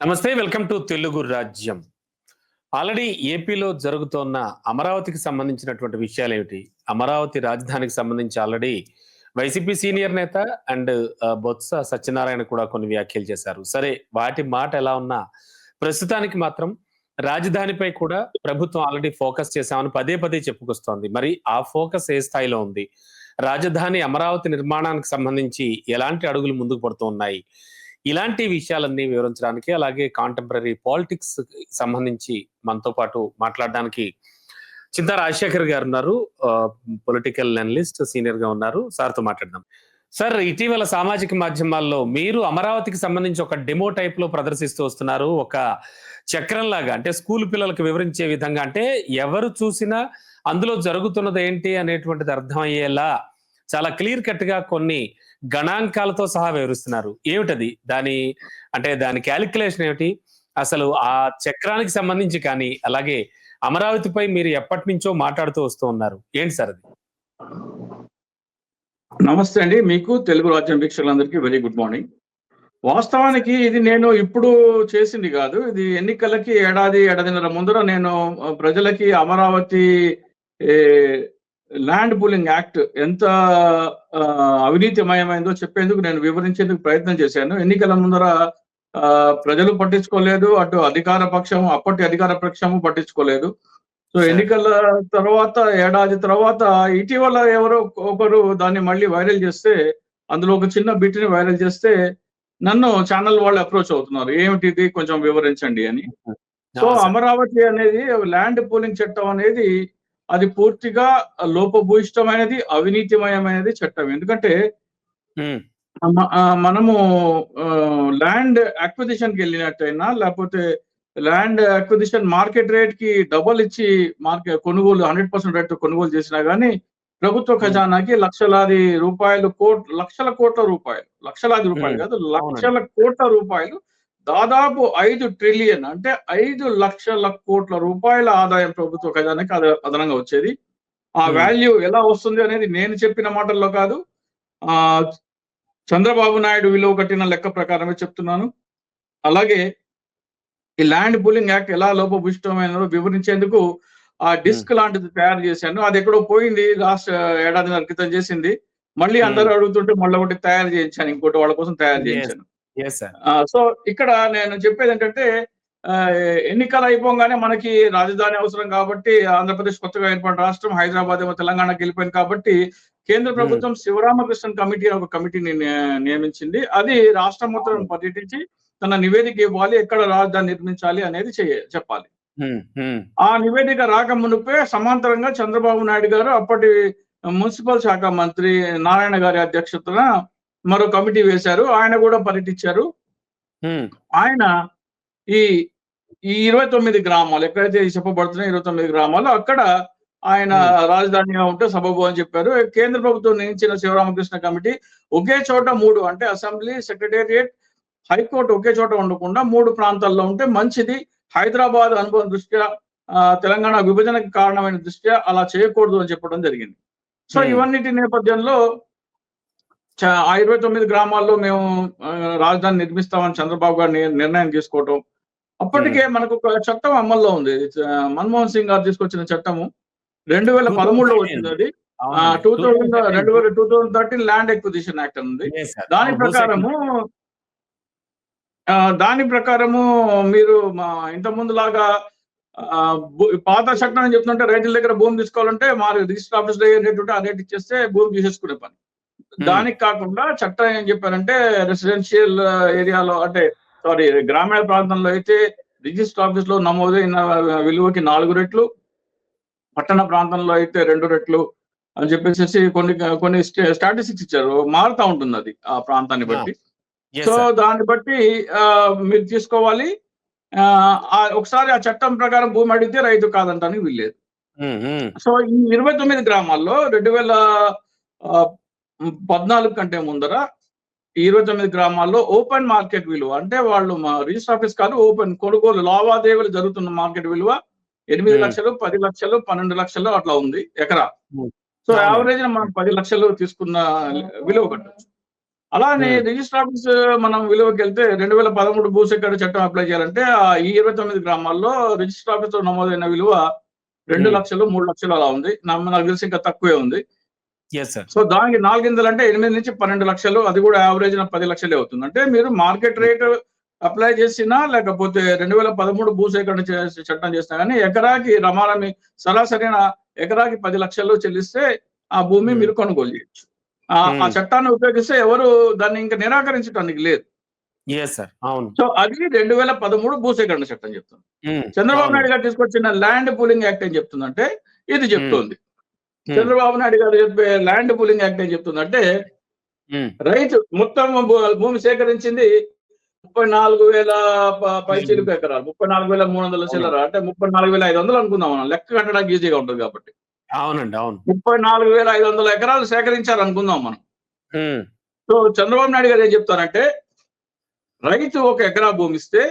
నమస్తే welcome to Telugu రాజ్యం. Already ఏపీలో జరుగుతోన్న అమరావతికి సంబంధించినటువంటి విషయాలు ఏమిటి అమరావతి రాజధానికి సంబంధించి ఆల్రెడీ వైసీపీ సీనియర్ నేత అండ్ బొత్స సత్యనారాయణ కూడా కొన్ని వ్యాఖ్యలు చేశారు. సరే వాటి మాట ఎలా ఉన్నా ప్రస్తుతానికి మాత్రం రాజధానిపై కూడా ప్రభుత్వం ఆల్రెడీ ఫోకస్ చేశామని పదే పదే చెప్పుకొస్తోంది. మరి ఆ ఫోకస్ ఏ స్థాయిలో ఉంది? రాజధాని అమరావతి నిర్మాణానికి సంబంధించి ఎలాంటి అడుగులు ముందుకు పడుతూ ఉన్నాయి? ఇలాంటి విషయాలన్నీ వివరించడానికి అలాగే కాంటెంపరీ పాలిటిక్స్ సంబంధించి మనతో పాటు మాట్లాడడానికి చింతా రాజశేఖర్ గారు ఉన్నారు. పొలిటికల్ అనలిస్ట్ సీనియర్గా ఉన్నారు. సార్తో మాట్లాడదాం. సార్ ఇటీవల సామాజిక మాధ్యమాల్లో మీరు అమరావతికి సంబంధించి ఒక డెమో టైప్లో ప్రదర్శిస్తూ వస్తున్నారు. ఒక చక్రం లాగా అంటే స్కూల్ పిల్లలకు వివరించే విధంగా అంటే ఎవరు చూసినా అందులో జరుగుతున్నది ఏంటి అనేటువంటిది అర్థమయ్యేలా చాలా క్లియర్ కట్గా కొన్ని గణాంకాలతో సహా వివరిస్తున్నారు. ఏమిటది? దాని అంటే దాని క్యాలిక్యులేషన్ ఏమిటి? అసలు ఆ చక్రానికి సంబంధించి కానీ అలాగే అమరావతిపై మీరు ఎప్పటి నుంచో మాట్లాడుతూ వస్తూ ఉన్నారు. ఏంటి సార్ అది? నమస్తే అండి. మీకు తెలుగు రాజ్యం వీక్షకులందరికీ వెరీ గుడ్ మార్నింగ్. వాస్తవానికి ఇది నేను ఇప్పుడు చేసింది కాదు. ఇది ఎన్నికలకి ఏడాది ఏడాదిన్నర ముందర నేను ప్రజలకి అమరావతి ల్యాండ్ పూలింగ్ యాక్ట్ ఎంత అవినీతిమయమైందో చెప్పేందుకు నేను వివరించేందుకు ప్రయత్నం చేశాను. ఎన్నికల ముందర ప్రజలు పట్టించుకోలేదు. అటు అధికార పక్షము అప్పటి అధికార పక్షము పట్టించుకోలేదు. సో. ఎన్నికల తర్వాత ఏడాది తర్వాత ఇటీవల ఎవరో ఒకరు దాన్ని మళ్ళీ వైరల్ చేస్తే అందులో ఒక చిన్న బిట్ని వైరల్ చేస్తే నన్ను ఛానల్ వాళ్ళు అప్రోచ్ అవుతున్నారు. ఏమిటి ఇది కొంచెం వివరించండి అని. సో. అమరావతి అనేది ల్యాండ్ పూలింగ్ చట్టం అనేది అది పూర్తిగా లోపభూయిష్టమైనది అవినీతిమయమైనది చట్టం ఎందుకంటే మనము ల్యాండ్ అక్విజిషన్కి వెళ్ళినట్టయినా లేకపోతే ల్యాండ్ అక్విజిషన్ మార్కెట్ రేట్కి డబల్ ఇచ్చి మార్కెట్ కొనుగోలు హండ్రెడ్ పర్సెంట్ రేట్ కొనుగోలు చేసినా గానీ ప్రభుత్వ ఖజానాకి లక్షలాది రూపాయలు కోట్ లక్షల కోట్ల రూపాయలు. లక్షలాది రూపాయలు. కాదు లక్షల కోట్ల రూపాయలు దాదాపు ఐదు ట్రిలియన్ అంటే ఐదు లక్షల కోట్ల రూపాయల ఆదాయం ప్రభుత్వ ఖజానాకి అద- అదనంగా వచ్చేది. ఆ Hmm. వాల్యూ ఎలా వస్తుంది అనేది నేను చెప్పిన మాటల్లో కాదు. ఆ చంద్రబాబు నాయుడు విలువ కట్టిన లెక్క ప్రకారమే చెప్తున్నాను. అలాగే ఈ ల్యాండ్ పూలింగ్ యాక్ట్ ఎలా లోపభూయిష్టమైనదో వివరించేందుకు ఆ డిస్క్ లాంటిది తయారు చేశాను. అది ఎక్కడో పోయింది లాస్ట్ ఏడాదిన్నర క్రితం చేసింది. మళ్ళీ Hmm. అందరూ అడుగుతుంటే మళ్ళీ ఒకటి తయారు చేయించాను ఇంకోటి వాళ్ళ కోసం తయారు చేయించాను. సో ఇక్కడ నేను చెప్పేది ఏంటంటే ఎన్నికలు అయిపోగానే మనకి రాజధాని అవసరం కాబట్టి ఆంధ్రప్రదేశ్ కొత్తగా ఏర్పడిన రాష్ట్రం హైదరాబాద్ ఏమో తెలంగాణకి వెళ్ళిపోయింది కాబట్టి కేంద్ర ప్రభుత్వం శివరామకృష్ణన్ కమిటీ ఒక కమిటీని నియమించింది. అది రాష్ట్రం మొత్తం పర్యటించి తన నివేదిక ఇవ్వాలి ఎక్కడ రాజధాని నిర్మించాలి అనేది చెప్పాలి. ఉమ్, ఆ నివేదిక రాక మునిపే సమాంతరంగా చంద్రబాబు నాయుడు గారు అప్పటి మున్సిపల్ శాఖ మంత్రి నారాయణ గారి అధ్యక్షతన మరో కమిటీ వేశారు. ఆయన కూడా పర్యటించారు. ఆయన ఈ ఈ ఇరవై తొమ్మిది గ్రామాలు ఎక్కడైతే చెప్పబడుతున్నాయో ఇరవై తొమ్మిది గ్రామాలు అక్కడ ఆయన రాజధానిగా ఉంటే సబబు అని చెప్పారు. కేంద్ర ప్రభుత్వం నియమించిన శివరామకృష్ణ కమిటీ ఒకే చోట మూడు అంటే అసెంబ్లీ సెక్రటేరియట్ హైకోర్టు ఒకే చోట ఉండకుండా మూడు ప్రాంతాల్లో ఉంటే మంచిది. హైదరాబాద్ అనుభవం దృష్ట్యా తెలంగాణ విభజనకు కారణమైన దృష్ట్యా అలా చేయకూడదు అని చెప్పడం జరిగింది. సో. ఇవన్నిటి నేపథ్యంలో ఇరవై తొమ్మిది గ్రామాల్లో మేము ఆ, రాజధాని నిర్మిస్తామని చంద్రబాబు గారు నిర్- నిర్ణయం తీసుకోవటం. అప్పటికే మనకు ఒక చట్టం అమల్లో ఉంది. ఆ, మన్మోహన్ సింగ్ గారు తీసుకొచ్చిన చట్టము. రెండు వేల పదమూడులో వచ్చింది అది. టూ థౌజండ్ రెండు వేల two thousand thirteen land acquisition act ఉంది. దాని ప్రకారము ఆ, దాని ప్రకారము మీరు మా ఇంత ముందు లాగా ఆ, పాత చట్టం అని చెప్తుంటే రైతుల దగ్గర భూమి తీసుకోవాలంటే మా రిజిస్టర్ ఆఫీస్లో ఏ రేట్ ఉంటే ఆ రేట్ ఇచ్చేస్తే భూమి తీసేసుకునే పని. దానికి కాకుండా చట్టం ఏం చెప్పారంటే రెసిడెన్షియల్ ఏరియాలో అంటే సారీ గ్రామీణ ప్రాంతంలో అయితే రిజిస్టర్ ఆఫీస్లో నమోదైన విలువకి నాలుగు రెట్లు పట్టణ ప్రాంతంలో అయితే రెండు రెట్లు అని చెప్పేసి కొన్ని కొన్ని స్టాటిస్టిక్స్ ఇచ్చారు. మారుతా ఉంటుంది అది ఆ ప్రాంతాన్ని బట్టి. సో. దాన్ని బట్టి మీరు తీసుకోవాలి. ఒకసారి ఆ చట్టం ప్రకారం భూమి అడిగితే రైతు కాదంటానికి వీల్లేదు. సో ఈ ఇరవై తొమ్మిది గ్రామాల్లో రెండు వేల పద్నాలుగు కంటే ముందర ఈ ఇరవై తొమ్మిది గ్రామాల్లో ఓపెన్ మార్కెట్ విలువ అంటే వాళ్ళు మా రిజిస్టర్ ఆఫీస్ కాదు ఓపెన్ కొనుగోలు లావాదేవీలు జరుగుతున్న మార్కెట్ విలువ ఎనిమిది Hmm. లక్షలు పది లక్షలు పన్నెండు లక్షలు అట్లా ఉంది ఎకరా Hmm. సో. యావరేజ్ మనం పది లక్షలు తీసుకున్న విలువ కట్టచ్చు అలానే Hmm. రిజిస్టర్ ఆఫీస్ మనం విలువకి వెళ్తే రెండు వేల పదమూడు భూసేకరణ చట్టం అప్లై చేయాలంటే ఆ ఈ ఇరవై తొమ్మిది గ్రామాల్లో రిజిస్టర్ ఆఫీస్లో నమోదైన విలువ రెండు Hmm. లక్షలు మూడు లక్షలు అలా ఉంది నాకు తెలిసి ఇంకా తక్కువే ఉంది సో దానికి నాలుగిందలు అంటే ఎనిమిది నుంచి పన్నెండు లక్షలు అది కూడా యావరేజ్ పది లక్షలే అవుతుంది. అంటే మీరు మార్కెట్ రేట్ అప్లై చేసినా లేకపోతే రెండు వేల పదమూడు భూసేకరణ చట్టం చేసినా కానీ ఎకరాకి రమారమి సరాసరిన ఎకరాకి పది లక్షలు చెల్లిస్తే ఆ భూమి Hmm. మీరు కొనుగోలు చేయొచ్చు. ఆ ఆ Hmm. చట్టాన్ని ఉపయోగిస్తే ఎవరు దాన్ని ఇంకా నిరాకరించడానికి లేదు. సో అది రెండు వేల పదమూడు భూసేకరణ చట్టం చెప్తుంది. ఉమ్, చంద్రబాబు. నాయుడు గారు తీసుకొచ్చిన ల్యాండ్ పూలింగ్ యాక్ట్ ఏం చెప్తుందంటే ఇది చెప్తోంది. చంద్రబాబు నాయుడు గారు చెప్పే ల్యాండ్ పూలింగ్ యాక్ట్ ఏం చెప్తుందంటే ఉమ్, రైతు మొత్తం భూమి సేకరించింది ముప్పై నాలుగు వేల ప- పైచీలకు ఎకరాలు. ముప్పై నాలుగు వేల మూడు వందల చిల్లర. అంటే ముప్పై నాలుగు వేల ఐదు వందలు అనుకుందాం మనం. లెక్క కట్టడానికి ఈజీగా ఉంటుంది కాబట్టి. అవునండి అవును. ముప్పై నాలుగు వేల ఐదు వందల ఎకరాలు సేకరించారు అనుకుందాం మనం సో చంద్రబాబు నాయుడు గారు ఏం చెప్తారంటే రైతు ఒక ఎకరా భూమి ఇస్తే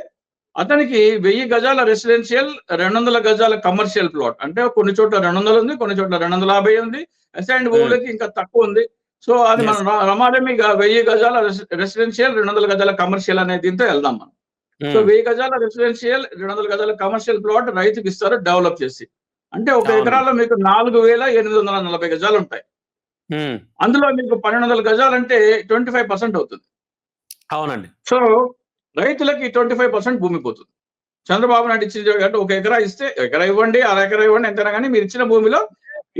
అతనికి వెయ్యి గజాల రెసిడెన్షియల్ రెండు వందల గజాల కమర్షియల్ ప్లాట్ అంటే కొన్ని చోట్ల రెండు వందలు ఉంది కొన్ని చోట్ల రెండు వందల యాభై ఉంది. అసైన్ భూములకి ఇంకా తక్కువ ఉంది. సో అది. మనం ర- రమారమిగా వెయ్యి గజాల రెసిడెన్షియల్ రెండు వందల గజాల కమర్షియల్ అనే దీంతో వెళ్దాం మనం. సో ఉమ్, వెయ్యి గజాల రెసిడెన్షియల్ రెండు వందల గజాల కమర్షియల్ ప్లాట్ రైతుకి ఇస్తారు డెవలప్ చేసి. అంటే ఒక అవును. ఎకరాలో మీకు నాలుగు వేల ఎనిమిది వందల నలభై గజాలు ఉంటాయి. ఉమ్, అందులో మీకు పన్నెండు వందల గజాలు అంటే ట్వంటీ ఫైవ్ పర్సెంట్ అవుతుంది. అవునండి. సో రైతులకి ట్వంటీ ఫైవ్ పర్సెంట్ భూమి పోతుంది. చంద్రబాబు నాయుడు ఇచ్చింది అంటే ఒక ఎకరా ఇస్తే ఎకరా ఇవ్వండి అర ఎకరా ఇవ్వండి ఎంతైనా కానీ మీరు ఇచ్చిన భూమిలో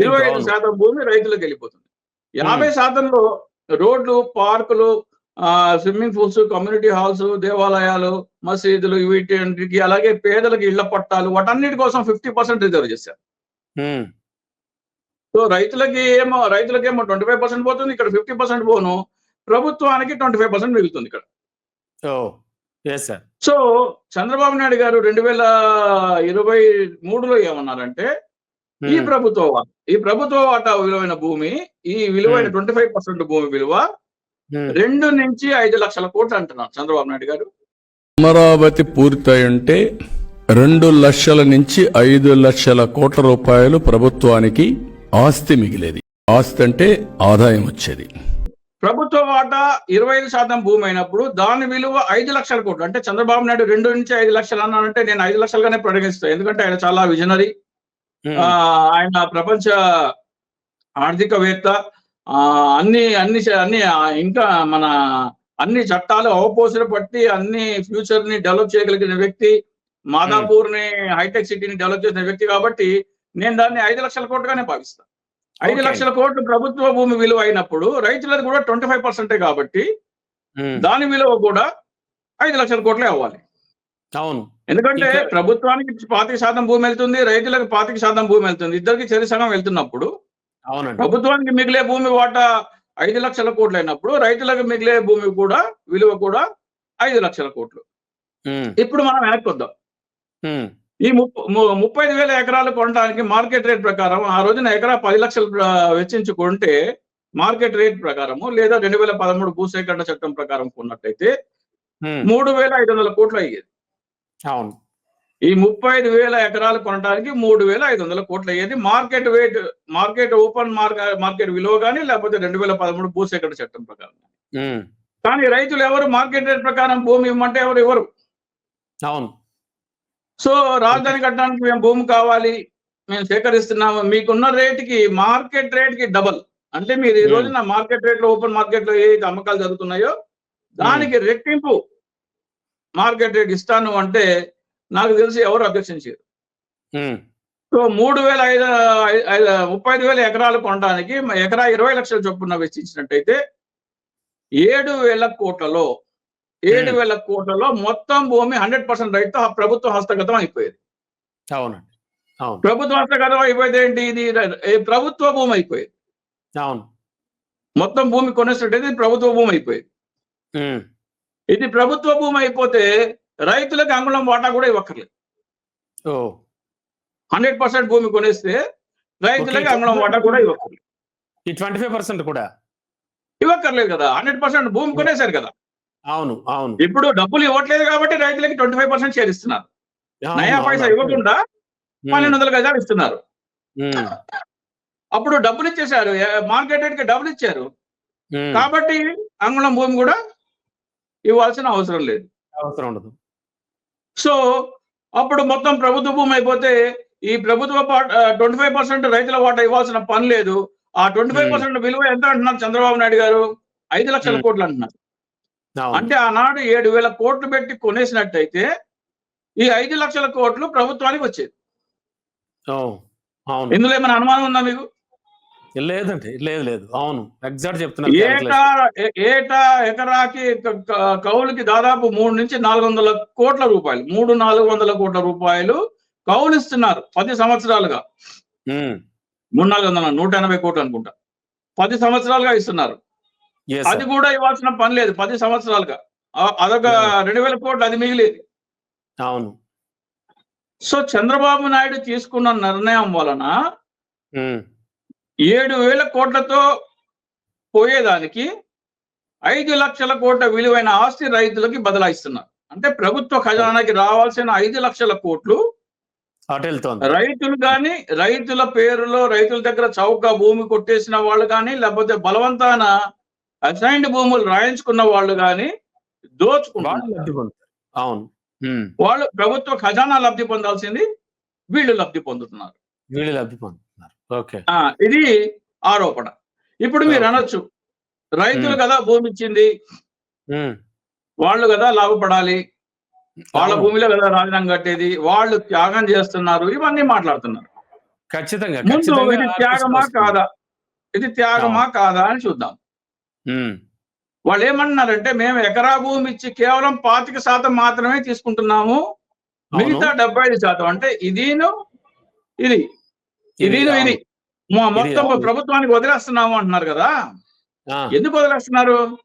ఇరవై ఐదు. శాతం భూమి రైతులకు వెళ్ళిపోతుంది. యాభై శాతంలో రోడ్లు పార్కులు స్విమ్మింగ్ పూల్స్ కమ్యూనిటీ హాల్స్ దేవాలయాలు మసీదులు వీటికి అలాగే పేదలకు ఇళ్ళ పట్టాలు వాటన్నిటి కోసం ఫిఫ్టీ పర్సెంట్ రిజర్వ్ చేశారు. సో రైతులకి ఏమో రైతులకి ఏమో ట్వంటీ ఫైవ్ పర్సెంట్ పోతుంది ఇక్కడ ఫిఫ్టీ పర్సెంట్ పోను. ప్రభుత్వానికి ట్వంటీ ఫైవ్ పర్సెంట్ మిగులుతుంది ఇక్కడ. సో చంద్రబాబు నాయుడు గారు రెండు వేల ఇరవై మూడులో ఏమన్నారంటే ఈ ఉమ్, ప్రభుత్వ వాటా ఈ ప్రభుత్వ వాటా విలువైన భూమి ఈ విలువైన ట్వంటీ ఫైవ్ పర్సెంట్ భూమి విలువ ఉమ్, రెండు నుంచి ఐదు లక్షల కోట్లు అంటున్నారు చంద్రబాబు నాయుడు గారు. అమరావతి పూర్తయి ఉంటే రెండు లక్షల నుంచి ఐదు లక్షల కోట్ల రూపాయలు ప్రభుత్వానికి ఆస్తి మిగిలేది. ఆస్తి అంటే ఆదాయం వచ్చేది. ప్రభుత్వ వాటా ఇరవై ఐదు శాతం భూమి అయినప్పుడు దాని విలువ ఐదు లక్షల కోట్లు. అంటే చంద్రబాబు నాయుడు రెండు నుంచి ఐదు లక్షలు అన్నానంటే నేను ఐదు లక్షలుగానే పరిగణిస్తాను ఎందుకంటే ఆయన చాలా విజనరీ. ఆయన ప్రపంచ ఆర్థికవేత్త. అన్ని అన్ని అన్ని ఇంకా మన అన్ని చట్టాలు అవపోసన పట్టి అన్ని ఫ్యూచర్ని డెవలప్ చేయగలిగిన వ్యక్తి మాదాపూర్ని హైటెక్ సిటీని డెవలప్ చేసిన వ్యక్తి కాబట్టి నేను దాన్ని ఐదు లక్షల కోట్లుగానే భావిస్తాను ఐదు. లక్షల కోట్లు ప్రభుత్వ భూమి విలువ అయినప్పుడు రైతులది కూడా ట్వంటీ ఫైవ్ పర్సెంటే కాబట్టి ఉమ్, దాని విలువ కూడా ఐదు లక్షల కోట్లే అవ్వాలి. అవును. ఎందుకంటే ప్రభుత్వానికి పాతిక శాతం భూమి వెళ్తుంది రైతులకు పాతిక శాతం భూమి వెళ్తుంది ఇద్దరికి చెరి సగం వెళ్తున్నప్పుడు అవునండి. ప్రభుత్వానికి మిగిలే భూమి వాటా ఐదు లక్షల కోట్లు అయినప్పుడు రైతులకు మిగిలే భూమి కూడా విలువ కూడా ఐదు లక్షల కోట్లు. ఉమ్, ఇప్పుడు మనం వెనక్కి వద్దాం. ఉమ్, ఈ ముప్ప వేల ఎకరాలు కొనడానికి మార్కెట్ రేట్ ప్రకారం ఆ రోజున ఎకరా పది లక్షలు ప్ర- వెచ్చించి కొంటే మార్కెట్ రేట్ ప్రకారము లేదా రెండు వేల పదమూడు భూసేకరణ చట్టం ప్రకారం కొన్నట్టయితే మూడు వేల ఐదు వందల కోట్లు అయ్యేది. అవును. ఈ ముప్పై ఐదు వేల ఎకరాలు కొనడానికి మూడు వేల ఐదు వందల కోట్లు అయ్యేది. Market rate market open market market విలువ కానీ లేకపోతే రెండు వేల పదమూడు భూసేకరణ చట్టం ప్రకారం కానీ రైతులు ఎవరు? మార్కెట్ రేట్ ప్రకారం భూమి ఇవ్వమంటే ఎవరు? ఇవ్వరు అవును. సో రాజధాని కట్టడానికి మేము భూమి కావాలి మేము సేకరిస్తున్నాము మీకున్న రేటుకి మార్కెట్ రేట్కి డబల్. అంటే మీరు ఈ Hmm. రోజున మార్కెట్ రేట్లో ఓపెన్ మార్కెట్లో ఏ అమ్మకాలు జరుగుతున్నాయో దానికి రెట్టింపు మార్కెట్ రేట్ ఇస్తాను అంటే నాకు తెలిసి ఎవరు అభ్యర్థించారు. ఉమ్, సో మూడు వేల ఐదు ముప్పై ఐదు వేల ఎకరాలు కొనడానికి ఎకరా ఇరవై లక్షల చొప్పున వెచ్చించినట్టయితే ఏడు వేల కోట్లలో ఏడు. వేల కోట్లలో మొత్తం భూమి హండ్రెడ్ పర్సెంట్ రైతు ప్రభుత్వ హస్తగతం అయిపోయేది. అవునండి. అవును. ప్రభుత్వ హస్తగతం అయిపోతే ఏంటి? ఇది ప్రభుత్వ భూమి అయిపోయేది. అవును. మొత్తం భూమి కొనేసినట్టయితే ఇది ప్రభుత్వ భూమి అయిపోయేది. ఇది ప్రభుత్వ భూమి అయిపోతే రైతులకు అంగుళం వాటా కూడా ఇవ్వక్కర్లేదు. హండ్రెడ్ పర్సెంట్ భూమి కొనేస్తే రైతులకు. అంగుళం వాటా కూడా ఇవ్వక్కర్లేదు. ఈ ట్వంటీ ఫైవ్ పర్సెంట్ కూడా? ఇవ్వక్కర్లేదు కదా. హండ్రెడ్ పర్సెంట్ భూమి కొనేశారు కదా. అవును అవును. ఇప్పుడు డబ్బులు ఇవ్వట్లేదు కాబట్టి రైతులకి ట్వంటీ ఫైవ్ పర్సెంట్ షేర్ ఇస్తున్నారు. నయా పైసా. ఇవ్వకుండా పన్నెండు వందల గజాలు ఇస్తున్నారు. అప్పుడు డబ్బులు ఇచ్చేశారు. మార్కెట్ రేట్కి డబ్బులు ఇచ్చారు. కాబట్టి అంగుళం భూమి కూడా ఇవ్వాల్సిన అవసరం లేదు. అవసరం ఉండదు. సో అప్పుడు మొత్తం ప్రభుత్వ భూమి అయిపోతే ఈ ప్రభుత్వ ట్వంటీ ఫైవ్ పర్సెంట్ రైతుల వాటా ఇవ్వాల్సిన పని లేదు. ఆ ట్వంటీ ఫైవ్ పర్సెంట్ విలువ ఎంత అంటున్నారు చంద్రబాబు నాయుడు గారు? ఐదు లక్షల. కోట్లు అంటున్నారు. అంటే ఆనాడు ఏడు వేల కోట్లు పెట్టి కొనేసినట్టయితే ఈ ఐదు లక్షల కోట్లు ప్రభుత్వానికి వచ్చేది. అవును. ఇందులో ఏమైనా అనుమానం ఉందా మీకు? లేదండి లేదు లేదు. అవును ఎగ్జాక్ట్ చెప్తున్నారు ఏటా ఏటా ఎకరాకి కౌలుకి దాదాపు మూడు నుంచి నాలుగు వందల కోట్ల రూపాయలు మూడు నాలుగు వందల కోట్ల రూపాయలు కౌలు ఇస్తున్నారు పది సంవత్సరాలుగా. మూడు నాలుగు వందల నూట ఎనభై కోట్లు అనుకుంటా. పది సంవత్సరాలుగా ఇస్తున్నారు. అది. కూడా ఇవ్వాల్సిన పని లేదు పది సంవత్సరాలుగా. అదొక రెండు వేల కోట్లు అది మిగిలేదు. అవును. సో చంద్రబాబు నాయుడు తీసుకున్న నిర్ణయం వలన ఉమ్. ఏడు వేల కోట్లతో పోయేదానికి ఐదు లక్షల కోట్ల విలువైన ఆస్తి రైతులకి బదలాయిస్తున్నారు అంటే ప్రభుత్వ ఖజానాకి రావాల్సిన ఐదు లక్షల కోట్లు రైతులు కానీ రైతుల పేరులో రైతుల దగ్గర చౌక భూమి కొట్టేసిన వాళ్ళు కానీ లేకపోతే బలవంతాన అసైన్డ్ భూములు రాయించుకున్న వాళ్ళు కానీ పొందుతారు. అవును. వాళ్ళు ప్రభుత్వ ఖజానా లబ్ధి పొందాల్సింది వీళ్ళు లబ్ధి పొందుతున్నారు. వీళ్ళు లబ్ధి పొందుతున్నారు. ఓకే. ఇది ఆరోపణ. ఇప్పుడు మీరు. అనొచ్చు. రైతులు. కదా భూమి ఇచ్చింది. వాళ్ళు కదా లాభపడాలి. వాళ్ళ. భూమిలో కదా రాజధాని కట్టేది. వాళ్ళు త్యాగం చేస్తున్నారు. ఇవన్నీ మాట్లాడుతున్నారు. ఖచ్చితంగా ముందు ఇది త్యాగమా. కాదా? ఇది త్యాగమా కాదా అని చూద్దాం. వాళ్ళు ఏమన్నారంటే మేము ఎకరా భూమి ఇచ్చి కేవలం పాతిక శాతం మాత్రమే తీసుకుంటున్నాము. మిగతా డెబ్బై ఐదు శాతం అంటే ఇదిను ఇది. ఇది అవును. ఇది. మొ- మొత్తం. ప్రభుత్వానికి వదిలేస్తున్నాము అంటున్నారు కదా. ఎందుకు వదిలేస్తున్నారు?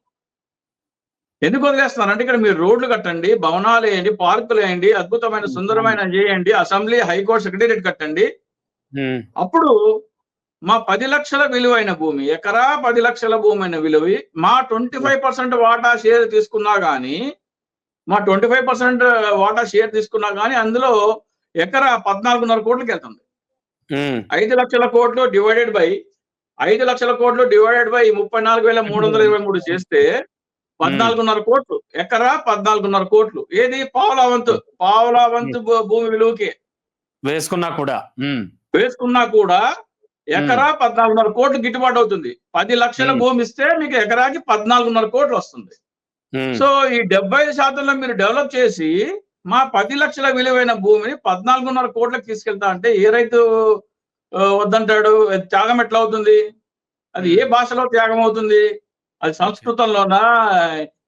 ఎందుకు వదిలేస్తున్నారు అంటే ఇక్కడ మీరు రోడ్లు కట్టండి భవనాలు వేయండి పార్కులు వేయండి అద్భుతమైన సుందరమైన చేయండి అసెంబ్లీ హైకోర్టు సెక్రటేరియట్ కట్టండి. అప్పుడు మా పది లక్షల విలువైన భూమి ఎకరా పది లక్షల భూమి విలువ మా ట్వంటీ ఫైవ్ పర్సెంట్ వాటా షేర్ తీసుకున్నా గానీ మా ట్వంటీ ఫైవ్ పర్సెంట్ వాటా షేర్ తీసుకున్నా గానీ అందులో ఎకరా పద్నాలుగున్నర కోట్లకి వెళ్తుంది. ఐదు లక్షల కోట్లు డివైడెడ్ బై ఐదు లక్షల కోట్లు డివైడెడ్ బై ముప్పై నాలుగు వేల మూడు వందల ఇరవై మూడు చేస్తే పద్నాలుగున్నర కోట్లు ఎకరా పద్నాలుగున్నర కోట్లు. ఏది? పావులా వంతు పావులా వంతు భూ- భూమి విలువకి. వేసుకున్నా కూడా. వేసుకున్నా కూడా ఎకరా పద్నాలుగున్నర కోట్లు గిట్టుబాటు అవుతుంది. పది లక్షల. భూమి ఇస్తే మీకు ఎకరాకి పద్నాలుగున్నర కోట్లు వస్తుంది. సో ఈ డెబ్బై ఐదు శాతంలో మీరు డెవలప్ చేసి మా పది లక్షల విలువైన భూమిని పద్నాలుగున్నర కోట్లకు తీసుకెళ్తా అంటే ఏ రైతు వద్దంటాడు? త్యాగం ఎట్లా అవుతుంది? అది ఏ భాషలో త్యాగం అవుతుంది? అది సంస్కృతంలోనా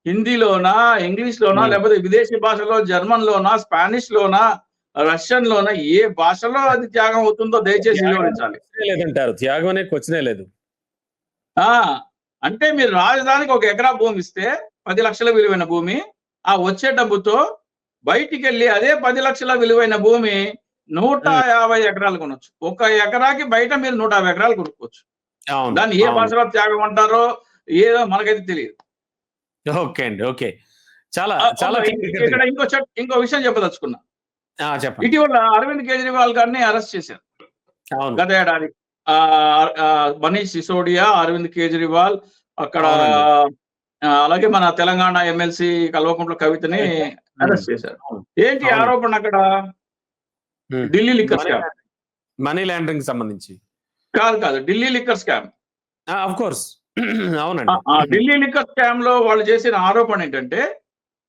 హిందీలోనా ఇంగ్లీష్ లోనా Hmm. లేకపోతే విదేశీ భాషలో జర్మన్ లోనా స్పానిష్ లోనా రష్యన్ లోనా ఏ భాషలో అది త్యాగం అవుతుందో దయచేసి వివరించాలి. లేదంటారు. త్యాగం అనే క్వశ్చనే లేదు. ఆ అంటే మీరు రాజధానికి ఒక ఎకరా భూమి ఇస్తే పది లక్షల విలువైన భూమి ఆ వచ్చే డబ్బుతో బయటికి వెళ్ళి అదే పది లక్షల విలువైన భూమి నూట. యాభై ఎకరాలు కొనొచ్చు. ఒక ఎకరాకి బయట మీరు నూట యాభై ఎకరాలు కొనుక్కోవచ్చు. దాన్ని ఏ. భాషలో త్యాగం అంటారో ఏదో మనకైతే తెలియదు. ఓకే అండి ఓకే. చాలా చాలా ఇక్కడ ఇంకో ఇంకో విషయం చెప్పదలుచుకున్నా. చెప్పండి. ఇటీవల అరవింద్ కేజ్రీవాల్ గారిని అరెస్ట్ చేశారు. గత ఏడాది. మనీష్ సిసోడియా అరవింద్ కేజ్రీవాల్ అక్కడ అలాగే మన తెలంగాణ ఎమ్మెల్సీ కల్వకుంట్ల కవితని అరెస్ట్ చేశారు. ఏంటి. ఆరోపణ అక్కడ. Delhi liquor scam. Money laundering సంబంధించి. కాదు కాదు. Delhi liquor scam. Of course. అవునండి. ఆ, ఢిల్లీ లిక్కర్ స్కామ్లో వాళ్ళు చేసిన ఆరోపణ ఏంటంటే.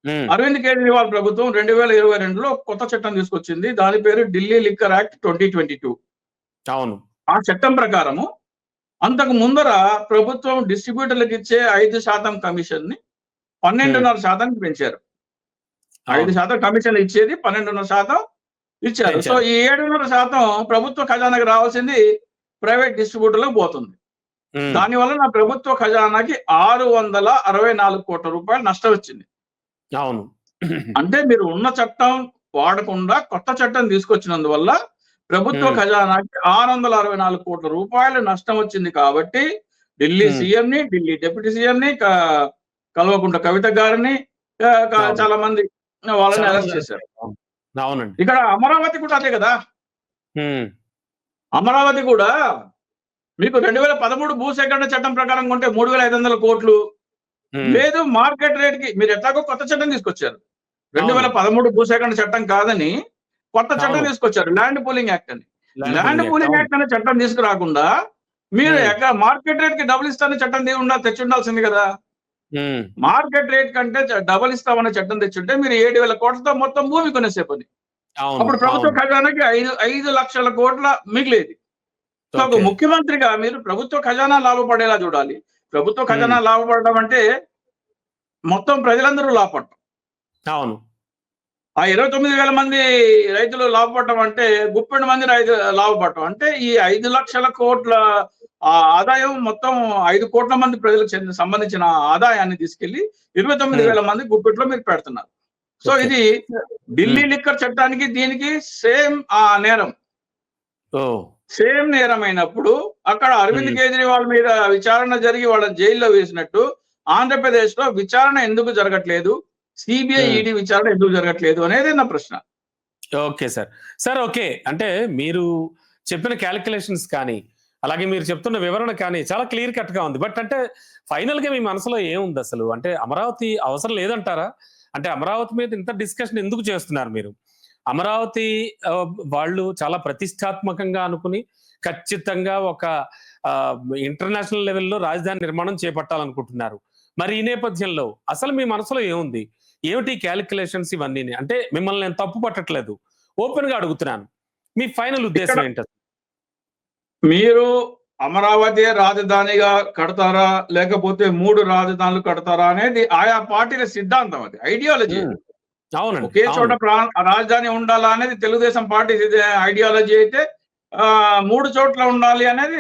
అరవింద్ కేజ్రీవాల్ ప్రభుత్వం రెండు వేల ఇరవై రెండులో కొత్త చట్టం తీసుకొచ్చింది. దాని పేరు Delhi liquor act twenty twenty two. అవును. ఆ చట్టం ప్రకారము అంతకు ముందర ప్రభుత్వం డిస్ట్రిబ్యూటర్లకు ఇచ్చే ఐదు శాతం కమిషన్ని పన్నెండున్నర శాతానికి పెంచారు. ఐదు. శాతం కమిషన్ ఇచ్చేది పన్నెండున్నర శాతం ఇచ్చారు. సో ఈ ఏడున్నర శాతం ప్రభుత్వ ఖజానాకి రావాల్సింది ప్రైవేట్ డిస్ట్రిబ్యూటర్లకు పోతుంది. ఉమ్. దాని వల్ల నా ప్రభుత్వ ఖజానాకి ఆరు వందల అరవై నాలుగు కోట్ల రూపాయలు నష్టం వచ్చింది. అవును అంటే మీరు ఉన్న చట్టం వాడకుండా కొత్త చట్టం తీసుకొచ్చినందువల్ల ప్రభుత్వ. ఖజానాకి ఆరు వందల అరవై నాలుగు కోట్ల రూపాయలు నష్టం వచ్చింది కాబట్టి ఢిల్లీ. సీఎం ని ఢిల్లీ డిప్యూటీ సీఎం ని క- కల్వకుంట్ల కవిత గారిని. చాలా మంది వాళ్ళని అరెస్ట్ చేశారు. అవునండి ఇక్కడ అమరావతి కూడా అదే కదా. అమరావతి కూడా మీకు రెండు వేల పదమూడు భూసేకరణ చట్టం ప్రకారం కొంటే మూడు వేల ఐదు వందల కోట్లు లేదు మార్కెట్ రేట్కి మీరు ఎట్లాగో కొత్త చట్టం తీసుకొచ్చారు. రెండు వేల పదమూడు భూసేకరణ చట్టం కాదని కొత్త చట్టం. తీసుకొచ్చారు. ల్యాండ్ పూలింగ్ యాక్ట్ అని. ల్యాండ్ పూలింగ్ యాక్ట్, అనే చట్టం తీసుకురాకుండా మీరు. ఎక్కడ మార్కెట్ రేట్కి డబుల్ ఇస్తానే చట్టం ఉండాలి తెచ్చి ఉండాల్సింది కదా మార్కెట్ రేట్ కంటే డబుల్ ఇస్తామనే చట్టం తెచ్చుంటే మీరు ఏడు వేల కోట్లతో మొత్తం భూమి కొనేసే పని అప్పుడు ప్రభుత్వ. ఖజానాకి ఐదు ఐదు లక్షల కోట్ల మిగిలేది. ముఖ్యమంత్రిగా మీరు ప్రభుత్వ ఖజానా లాభపడేలా చూడాలి. ప్రభుత్వ ఖజానా లాభపడడం అంటే మొత్తం ప్రజలందరూ లాభపడటం. అవును. ఆ ఇరవై తొమ్మిది వేల మంది రైతులు లాభపడటం అంటే గుప్పెడు మంది రైతు లాభపడటం అంటే ఈ ఐదు లక్షల కోట్ల ఆదాయం మొత్తం ఐదు కోట్ల మంది ప్రజలకు చెందిన సంబంధించిన ఆదాయాన్ని తీసుకెళ్ళి ఇరవై తొమ్మిది. వేల మంది గుప్పెట్లో మీరు పెడుతున్నారు. సో. ఇది ఢిల్లీ లిక్కర్ చట్టానికి దీనికి సేమ్ ఆ నేరం. సేమ్ నేరం అయినప్పుడు అక్కడ అరవింద్. కేజ్రీవాల్ మీద విచారణ జరిగి వాళ్ళ జైల్లో వేసినట్టు ఆంధ్రప్రదేశ్లో విచారణ ఎందుకు జరగట్లేదు? సిబిఐ. ఈడీ విచారణ ఎందుకు జరగట్లేదు అనేది నా ప్రశ్న. Okay sir. Sir okay. అంటే మీరు చెప్పిన క్యాలిక్యులేషన్స్ కానీ అలాగే మీరు చెప్తున్న వివరణ కానీ చాలా క్లియర్ కట్గా ఉంది. బట్ అంటే ఫైనల్గా మీ మనసులో ఏముంది అసలు? అంటే అమరావతి అవసరం లేదంటారా? అంటే అమరావతి మీద ఇంత డిస్కషన్ ఎందుకు చేస్తున్నారు మీరు? అమరావతి వాళ్ళు చాలా ప్రతిష్టాత్మకంగా అనుకుని ఖచ్చితంగా ఒక ఇంటర్నేషనల్ లెవెల్లో రాజధాని నిర్మాణం చేపట్టాలనుకుంటున్నారు. మరి ఈ నేపథ్యంలో అసలు మీ మనసులో ఏముంది? ఏమిటి క్యాలిక్యులేషన్స్ ఇవన్నీ అంటే మిమ్మల్ని నేను తప్పు పట్టట్లేదు. ఓపెన్గా అడుగుతున్నాను. మీ ఫైనల్ ఉద్దేశం ఇక్కడ- ఏంటి మీరు అమరావతి రాజధానిగా కడతారా? లేకపోతే మూడు రాజధానులు కడతారా? అనేది ఆయా పార్టీల సిద్ధాంతం అది ఐడియాలజీ అవునండి ఒకే చోట రాజధాని ఉండాలా అనేది తెలుగుదేశం పార్టీ ఐడియాలజీ అయితే ఆ మూడు చోట్ల ఉండాలి అనేది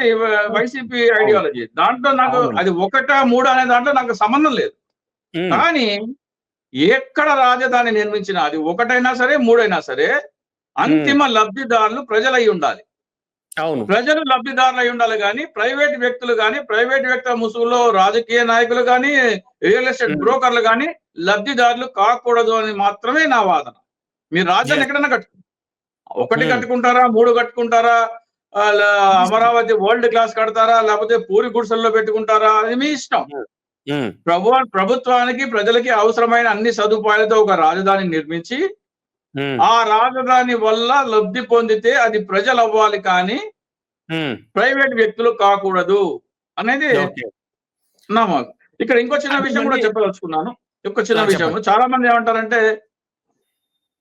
వైసీపీ ఐడియాలజీ. దాంట్లో నాకు. అది ఒకట మూడు అనే దాంట్లో నాకు సంబంధం లేదు. కానీ ఎక్కడ రాజధాని నిర్మించినా అది ఒకటైనా సరే మూడైనా సరే అంతిమ లబ్ధిదారులు ప్రజలై ఉండాలి. అవును. ప్రజలు లబ్ధిదారులు అయి ఉండాలి కానీ ప్రైవేట్ వ్యక్తులు కానీ ప్రైవేట్ వ్యక్తుల ముసుగులో రాజకీయ నాయకులు కానీ రియల్ ఎస్టేట్. బ్రోకర్లు కానీ లబ్ధిదారులు కాకూడదు అని మాత్రమే నా వాదన. మీరు రాజధాని Yes. ఎక్కడైనా కట్టు ఒకటి Hmm. కట్టుకుంటారా మూడు కట్టుకుంటారా అమరావతి వరల్డ్ క్లాస్ కడతారా లేకపోతే పూరి గుడిసెల్లో పెట్టుకుంటారా అది మీ ఇష్టం. ఉమ్, ప్రభు ప్రభుత్వానికి ప్రజలకి అవసరమైన అన్ని సదుపాయాలతో ఒక రాజధాని నిర్మించి ఆ రాజధాని వల్ల లబ్ధి పొందితే అది ప్రజలు అవ్వాలి కానీ ప్రైవేట్ వ్యక్తులు కాకూడదు అనేది. నా ఇక్కడ ఇంకో చిన్న విషయం కూడా చెప్పదలుచుకున్నాను. ఇంకో చిన్న విషయం చాలా మంది ఏమంటారంటే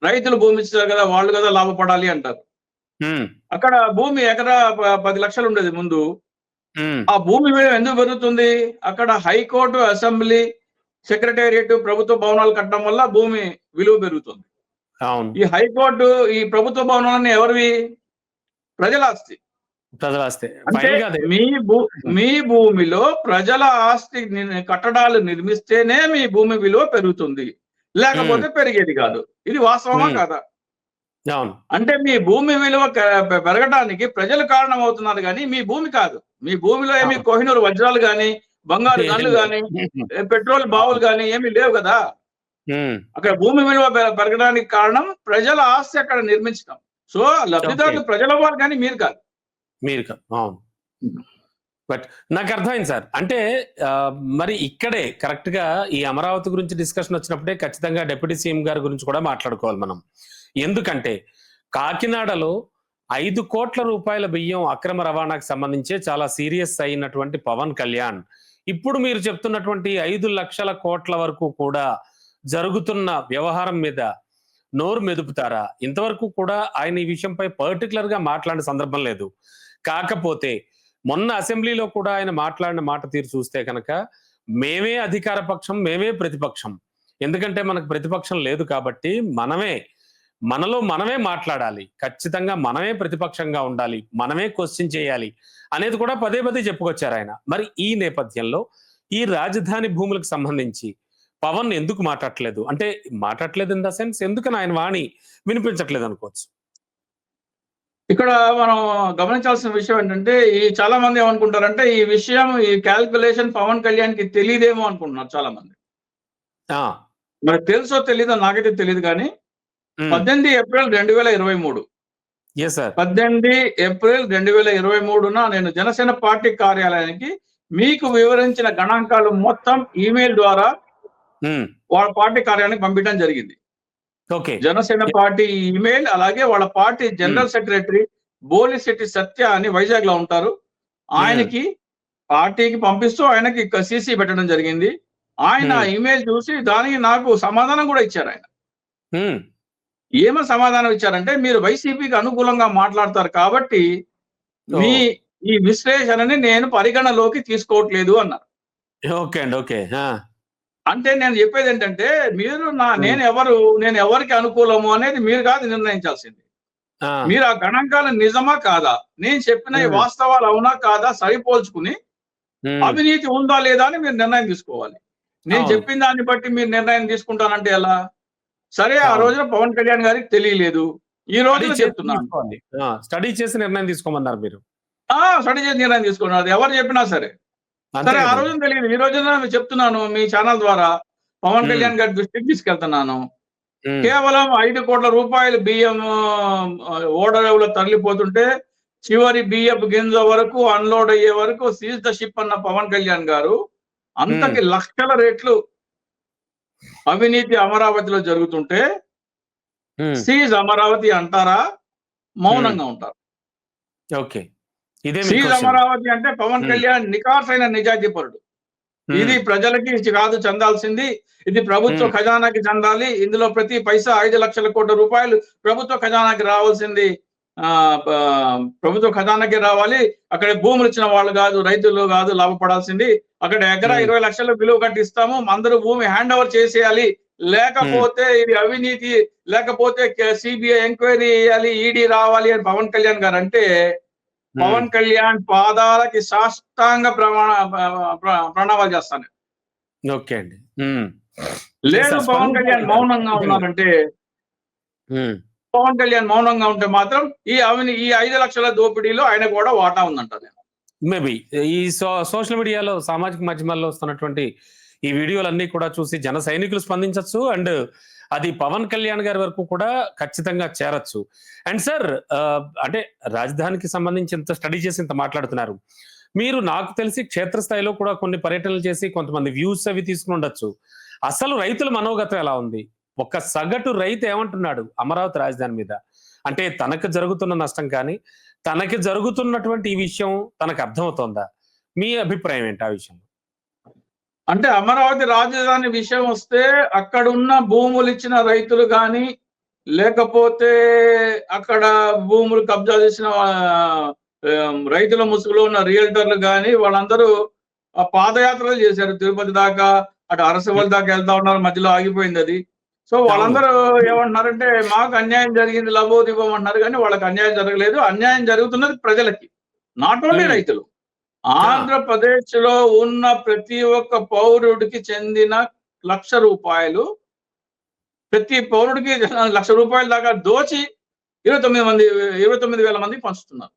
రైతులు భూమి ఇచ్చారు కదా వాళ్ళు కదా లాభపడాలి అంటారు. అక్కడ భూమి ఎకరా పది లక్షలు ఉండేది ముందు. ఆ భూమి విలువ ఎందుకు పెరుగుతుంది? అక్కడ హైకోర్టు అసెంబ్లీ సెక్రటేరియట్ ప్రభుత్వ భవనాలు కట్టడం వల్ల భూమి విలువ పెరుగుతుంది. ఈ హైకోర్టు ఈ ప్రభుత్వ భవనాలన్నీ ఎవరివి? ప్రజల ఆస్తి. ప్రజలు అదే. మీ భూ మీ భూమిలో ప్రజల ఆస్తి కట్టడాలు నిర్మిస్తేనే మీ భూమి విలువ పెరుగుతుంది. లేకపోతే పెరిగేది కాదు. ఇది వాస్తవమా. కాదా? అంటే మీ భూమి విలువ పెరగడానికి ప్రజలు కారణం అవుతున్నారు కానీ మీ భూమి కాదు. మీ భూమిలో ఏమి. కోహినూరు వజ్రాలు గాని బంగారు గన్లు గాని పెట్రోల్ బావులు గాని ఏమీ లేవు కదా? అక్కడ భూమి విలువ పెరగడానికి కారణం ప్రజల ఆస్తి అక్కడ నిర్మించడం సో లబ్ధిదారులు ప్రజల వారు కానీ మీరు కాదు. మీరు అవును. బట్ నాకు అర్థమైంది సార్. అంటే మరి ఇక్కడే కరెక్ట్గా ఈ అమరావతి గురించి డిస్కషన్ వచ్చినప్పుడే ఖచ్చితంగా డిప్యూటీ సీఎం గారి గురించి కూడా మాట్లాడుకోవాలి మనం. ఎందుకంటే కాకినాడలో ఐదు కోట్ల రూపాయల బియ్యం అక్రమ రవాణాకు సంబంధించి చాలా సీరియస్ అయినటువంటి పవన్ కళ్యాణ్. ఇప్పుడు మీరు చెప్తున్నటువంటి ఐదు లక్షల కోట్ల వరకు కూడా జరుగుతున్న వ్యవహారం మీద నోరు మెదుపుతారా? ఇంతవరకు కూడా ఆయన ఈ విషయంపై పర్టికులర్గా మాట్లాడిన సందర్భం లేదు. కాకపోతే మొన్న అసెంబ్లీలో కూడా ఆయన మాట్లాడిన మాట తీరు చూస్తే కనుక మేమే అధికార పక్షం మేమే ప్రతిపక్షం. ఎందుకంటే మనకు ప్రతిపక్షం లేదు కాబట్టి మనమే మనలో మనమే మాట్లాడాలి. ఖచ్చితంగా మనమే ప్రతిపక్షంగా ఉండాలి. మనమే క్వశ్చన్ చేయాలి అనేది కూడా పదే పదే చెప్పుకొచ్చారు ఆయన. మరి ఈ నేపథ్యంలో ఈ రాజధాని భూములకు సంబంధించి పవన్ ఎందుకు మాట్లాడలేదు అంటే మాట్లాడలేదు ఇన్ ద సెన్స్ ఎందుకని ఆయన వాణి వినిపించట్లేదు అనుకోవచ్చు. ఇక్కడ మనం గమనించాల్సిన విషయం ఏంటంటే ఈ చాలా మంది ఏమనుకుంటారంటే ఈ విషయం ఈ క్యాల్కులేషన్ పవన్ కళ్యాణ్కి తెలియదేమో అనుకుంటున్నారు చాలా మంది మరి తెలుసో తెలీదో నాకైతే తెలియదు కానీ పద్దెనిమిది ఏప్రిల్ రెండు వేల ఇరవై మూడు. పద్దెనిమిది ఏప్రిల్ రెండు వేల ఇరవై మూడున నేను జనసేన పార్టీ కార్యాలయానికి మీకు వివరించిన గణాంకాలు మొత్తం ఈమెయిల్ ద్వారా వాళ్ళ పార్టీ కార్యాలయానికి పంపించడం జరిగింది. జనసేన పార్టీ ఈమెయిల్ అలాగే వాళ్ళ party general secretary Bolisetti Satya అని వైజాగ్లో ఉంటారు. ఆయనకి పార్టీకి పంపిస్తూ ఆయనకి సీసీ పెట్టడం జరిగింది. ఆయన Hmm. ఈమెయిల్ చూసి దానికి నాకు సమాధానం కూడా ఇచ్చారు ఆయన. ఏమో సమాధానం ఇచ్చారంటే మీరు వైసీపీకి అనుకూలంగా మాట్లాడతారు కాబట్టి మీ ఈ విశ్లేషణని నేను పరిగణలోకి తీసుకోవట్లేదు అన్నారు. ఓకే అండి ఓకే అంటే నేను చెప్పేది ఏంటంటే మీరు నా. నేను ఎవరు నేను ఎవరికి అనుకూలము అనేది మీరు కాదు నిర్ణయించాల్సింది. మీరు ఆ గణాంకాలు నిజమా కాదా? నేను చెప్పిన ఈ. వాస్తవాలు అవునా కాదా సరిపోల్చుకుని అవినీతి ఉందా లేదా అని మీరు నిర్ణయం తీసుకోవాలి. నేను. చెప్పిన దాన్ని బట్టి మీరు నిర్ణయం తీసుకుంటానంటే ఎలా? సరే ఆ. రోజున పవన్ కళ్యాణ్ గారికి తెలియలేదు. ఈ చేసి చెప్తున్నాను స్టడీ చేసి నిర్ణయం తీసుకోమన్నారు మీరు. ఆ స్టడీ చేసి నిర్ణయం తీసుకున్నారు ఎవరు చెప్పినా సరే. సరే ఆ? రోజున తెలియదు. ఈ రోజున నేను చెప్తున్నాను మీ ఛానల్ ద్వారా. పవన్. కళ్యాణ్ గారి దృష్టికి తీసుకెళ్తున్నాను. కేవలం ఐదు కోట్ల రూపాయలు బియ్యం ఓడరేవులో తరలిపోతుంటే చివరి బియ్యపు గింజ వరకు అన్లోడ్ అయ్యే వరకు సీజ్ ద షిప్ అన్న పవన్ కళ్యాణ్ గారు అంతకి లక్షల రేట్లు అవినీతి అమరావతిలో జరుగుతుంటే సీజ్ అమరావతి అంటారా? మౌనంగా ఉంటారు. ఓకే. ఇదే. అమరావతి అంటే పవన్. కళ్యాణ్ నికాసైన నిజాయితీ పరుడు. ఉమ్, ఇది ప్రజలకి కాదు చెందాల్సింది. ఇది ప్రభుత్వ. ఖజానాకి చెందాలి. ఇందులో ప్రతి పైసా ఐదు లక్షల కోట్ల రూపాయలు ప్రభుత్వ ఖజానాకి రావాల్సింది. ఆ ప్రభుత్వ ఖజానాకి రావాలి. అక్కడ భూములు ఇచ్చిన వాళ్ళు కాదు రైతులు కాదు లాభపడాల్సింది. అక్కడ ఎకరా. ఇరవై లక్షల విలువ కట్టిస్తాము. అందరూ భూమి హ్యాండ్ ఓవర్ చేసేయాలి. లేకపోతే ఇది అవినీతి. లేకపోతే సిబిఐ ఎంక్వైరీ చేయాలి. ఈడీ రావాలి అని పవన్ కళ్యాణ్ గారు అంటే పవన్ కళ్యాణ్ పాదాలకి సాష్టాంగ ప్రమాణ ప్ర- ప్రణామాలు చేస్తాను. ఓకే అండి. లేదు పవన్ కళ్యాణ్. మౌనంగా ఉన్నారంటే పవన్ కళ్యాణ్ మౌనంగా ఉంటే మాత్రం ఈ అవిని ఈ ఐదు లక్షల దోపిడీలో ఆయన కూడా వాటా ఉందంట నేను. మేబీ. ఈ సో సోషల్ మీడియాలో సామాజిక మాధ్యమాల్లో వస్తున్నటువంటి ఈ వీడియోలన్నీ కూడా చూసి జన సైనికులు స్పందించవచ్చు అండ్ అది పవన్ కళ్యాణ్ గారి వరకు కూడా ఖచ్చితంగా చేరచ్చు. అండ్ సార్ అంటే రాజధానికి సంబంధించి ఇంత స్టడీ చేసి ఇంత మాట్లాడుతున్నారు. మీరు నాకు తెలిసి క్షేత్రస్థాయిలో కూడా కొన్ని పర్యటనలు చేసి కొంతమంది వ్యూస్ అవి తీసుకుని ఉండొచ్చు. అసలు రైతుల మనోగతం ఎలా ఉంది? ఒక సగటు రైతు ఏమంటున్నాడు అమరావతి రాజధాని మీద? అంటే తనకు జరుగుతున్న నష్టం కానీ తనకి జరుగుతున్నటువంటి ఈ విషయం తనకు అర్థమవుతోందా? మీ అభిప్రాయం ఏంటి ఆ విషయంలో? అంటే అమరావతి రాజధాని విషయం వస్తే అక్కడ ఉన్న భూములు ఇచ్చిన రైతులు కానీ లేకపోతే అక్కడ భూములు కబ్జా చేసిన రైతుల ముసుగులో ఉన్న రియల్టర్లు కానీ వాళ్ళందరూ ఆ పాదయాత్రలు చేశారు. తిరుపతి దాకా అటు అరసవల్ దాకా వెళ్తా ఉన్నారు మధ్యలో ఆగిపోయింది అది. సో వాళ్ళందరూ ఏమంటున్నారంటే మాకు అన్యాయం జరిగింది లబోదిబం అంటున్నారు కానీ వాళ్ళకి అన్యాయం జరగలేదు. అన్యాయం జరుగుతున్నది ప్రజలకి నాట్ ఓన్లీ Hmm. రైతులు. ఆంధ్రప్రదేశ్లో ఉన్న ప్రతి ఒక్క పౌరుడికి చెందిన లక్ష రూపాయలు ప్రతి పౌరుడికి లక్ష రూపాయల దాకా దోచి ఇరవై తొమ్మిది మంది ఇరవై తొమ్మిది వేల మంది పంచుతున్నారు.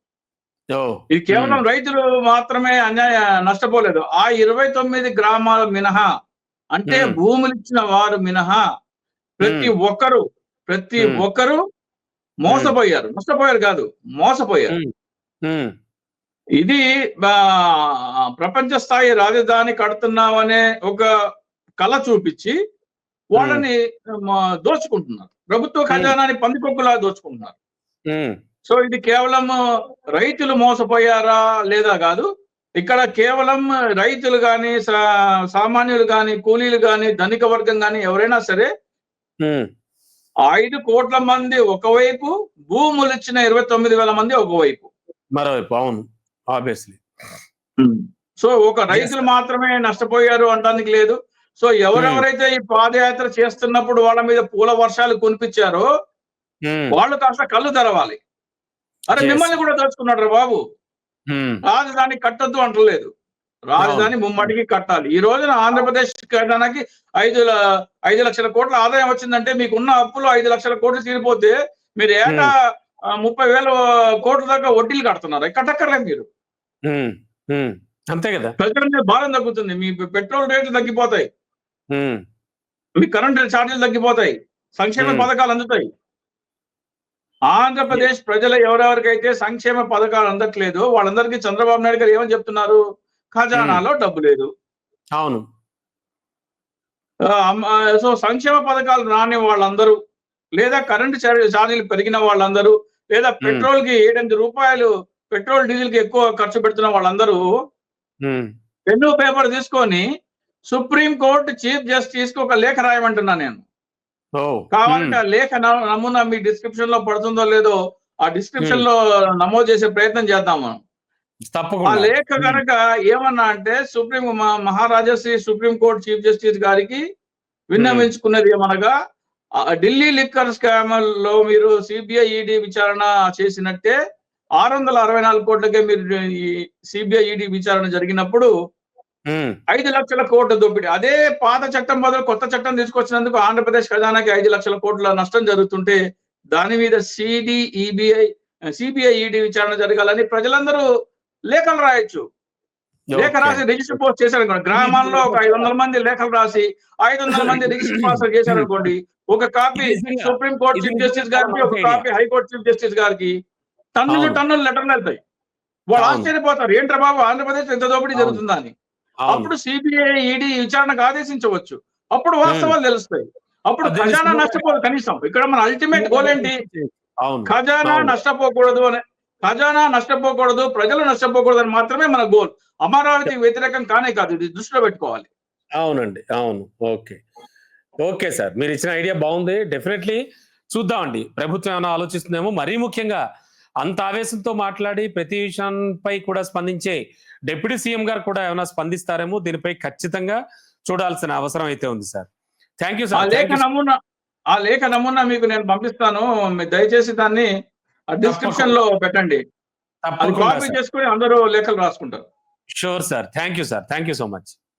ఇది కేవలం రైతులు మాత్రమే అన్యాయ నష్టపోలేదు. ఆ ఇరవై తొమ్మిది గ్రామాల మినహా అంటే. భూములు ఇచ్చిన వారు మినహా ప్రతి ఒక్కరు ప్రతి. ఒక్కరు మోసపోయారు. నష్టపోయారు కాదు మోసపోయారు. ఇది ప్రపంచ స్థాయి రాజధాని కడుతున్నామనే ఒక కళ చూపించి వాళ్ళని దోచుకుంటున్నారు. ప్రభుత్వ ఖజానాని పందికొక్కులా దోచుకుంటున్నారు. సో ఇది కేవలం రైతులు మోసపోయారా లేదా కాదు ఇక్కడ కేవలం రైతులు కానీ సామాన్యులు కానీ కూలీలు కానీ ధనిక వర్గం కానీ ఎవరైనా సరే ఐదు కోట్ల మంది ఒకవైపు భూములు ఇచ్చిన ఇరవై తొమ్మిది వేల మంది ఒకవైపు. మరోవైపు అవును. ఆబ్వియస్లీ సో ఒక రైతులు మాత్రమే నష్టపోయారు అనడానికి లేదు. సో ఎవరెవరైతే ఈ పాదయాత్ర చేస్తున్నప్పుడు వాళ్ళ మీద పూల వర్షాలు కునిపించారో వాళ్ళు కాస్త కళ్ళు తెరవాలి. అరే. మిమ్మల్ని కూడా దోచుకున్నాడు రా బాబు. రాజధాని కట్టొద్దు అంటలేదు. రాజధాని ముమ్మడికి కట్టాలి. ఈ రోజున ఆంధ్రప్రదేశ్ కట్టడానికి ఐదు ఐదు లక్షల కోట్ల ఆదాయం వచ్చిందంటే మీకు ఉన్న అప్పులు ఐదు లక్షల కోట్లు తీరిపోతే మీరు ఏటా ముప్పై వేల కోట్ల దాకా వడ్డీలు కడుతున్నారు? కట్టక్కర్లేదు మీరు. అంతే కదా? ప్రజల మీద భారం తగ్గుతుంది. మీ పెట్రోల్ రేట్లు తగ్గిపోతాయి. మీ కరెంట్ ఛార్జీలు తగ్గిపోతాయి. సంక్షేమ. పథకాలు అందుతాయి. ఆంధ్రప్రదేశ్ ప్రజలు ఎవరెవరికైతే సంక్షేమ పథకాలు అందట్లేదు వాళ్ళందరికీ చంద్రబాబు నాయుడు గారు ఏమని చెప్తున్నారు? ఖజానాలో డబ్బు లేదు. అవును. సో సంక్షేమ పథకాలు రాని వాళ్ళందరూ లేదా కరెంటు ఛార్జీలు పెరిగిన వాళ్ళందరూ లేదా పెట్రోల్కి ఏడెనిమిది రూపాయలు పెట్రోల్ డీజిల్కి ఎక్కువ ఖర్చు పెడుతున్న వాళ్ళందరూ పెన్ను పేపర్ తీసుకొని సుప్రీం కోర్టు చీఫ్ జస్టిస్కి ఒక లేఖ రాయమంటున్నా నేను. కావాలంటే ఆ లేఖ నమూనా మీ డిస్క్రిప్షన్లో పడుతుందో లేదో ఆ డిస్క్రిప్షన్లో నమోదు చేసే ప్రయత్నం చేద్దాం మనం. ఉమ్, ఆ తప్పకుండా లేఖ కనుక ఏమన్నా అంటే సుప్రీం మ- మహారాజశ్రీ సుప్రీం కోర్టు చీఫ్ జస్టిస్ గారికి విన్నవించుకున్నది ఏమనగా ఢిల్లీ లిక్కర్ స్కామ్లో మీరు సిబిఐ ఈడీ విచారణ చేసినట్టే ఆరు వందల అరవై నాలుగు కోట్లకే మీరు ఈ సిబిఐ ఈడీ విచారణ జరిగినప్పుడు ఐదు లక్షల కోట్ల దోపిడీ అదే పాత చట్టం బదులు కొత్త చట్టం తీసుకొచ్చినందుకు ఆంధ్రప్రదేశ్ ఖజానాకి ఐదు లక్షల కోట్ల నష్టం జరుగుతుంటే దాని మీద సిడి ఈబిఐ సిబిఐ ఈడీ విచారణ జరగాలని ప్రజలందరూ లేఖలు రాయొచ్చు లేఖ. రాసి రిజిస్టర్ పోస్ట్ చేశారు గ్రామాల్లో ఒక ఐదు వందల మంది లేఖలు రాసి ఐదు వందల మంది రిజిస్టర్ పాస్ చేశారు అనుకోండి ఒక copy. Supreme court chief justice గారికి ఒక కాపీ హైకోర్టు చీఫ్ జస్టిస్ గారికి టన్నులు. టన్నులు లెటర్లు వెళ్తాయి. వాళ్ళు. ఆశ్చర్యపోతారు. ఏంట్రా బాబు? ఆంధ్రప్రదేశ్ ఎంత దోపిడీ. జరుగుతుందా అని. అప్పుడు సిబిఐ ఈడీ విచారణకు ఆదేశించవచ్చు. అప్పుడు వాస్తవాలు తెలుస్తాయి. అప్పుడు ఖజానా. నష్టపోదు కనీసం. ఇక్కడ మన అల్టిమేట్ గోల్ ఏంటి? ఖజానా. నష్టపోకూడదు అని ఖజానా నష్టపోకూడదు ప్రజలు నష్టపోకూడదు అని మాత్రమే మన గోల్ అమరావతి వ్యతిరేకం కానే కాదు ఇది దృష్టిలో పెట్టుకోవాలి. అవునండి. అవును. ఓకే. Okay sir. మీరు ఇచ్చిన ఐడియా బాగుంది. డెఫినెట్లీ చూద్దామండి. ప్రభుత్వం ఏమైనా ఆలోచిస్తుందేమో? మరీ ముఖ్యంగా అంత ఆవేశంతో మాట్లాడి ప్రతి విషయంపై కూడా స్పందించే డిప్యూటీ సీఎం గారు కూడా ఏమైనా స్పందిస్తారేమో దీనిపై ఖచ్చితంగా చూడాల్సిన అవసరం అయితే ఉంది సార్. థ్యాంక్ యూ ఆ సార్ లేఖ నమూనా ఆ లేఖ నమూనా మీకు నేను పంపిస్తాను. దయచేసి దాన్ని డిస్క్రిప్షన్లో పెట్టండి. కాపీ చేసుకుని అందరూ లేఖలు రాసుకుంటారు. Sure sir thank you sir thank you so much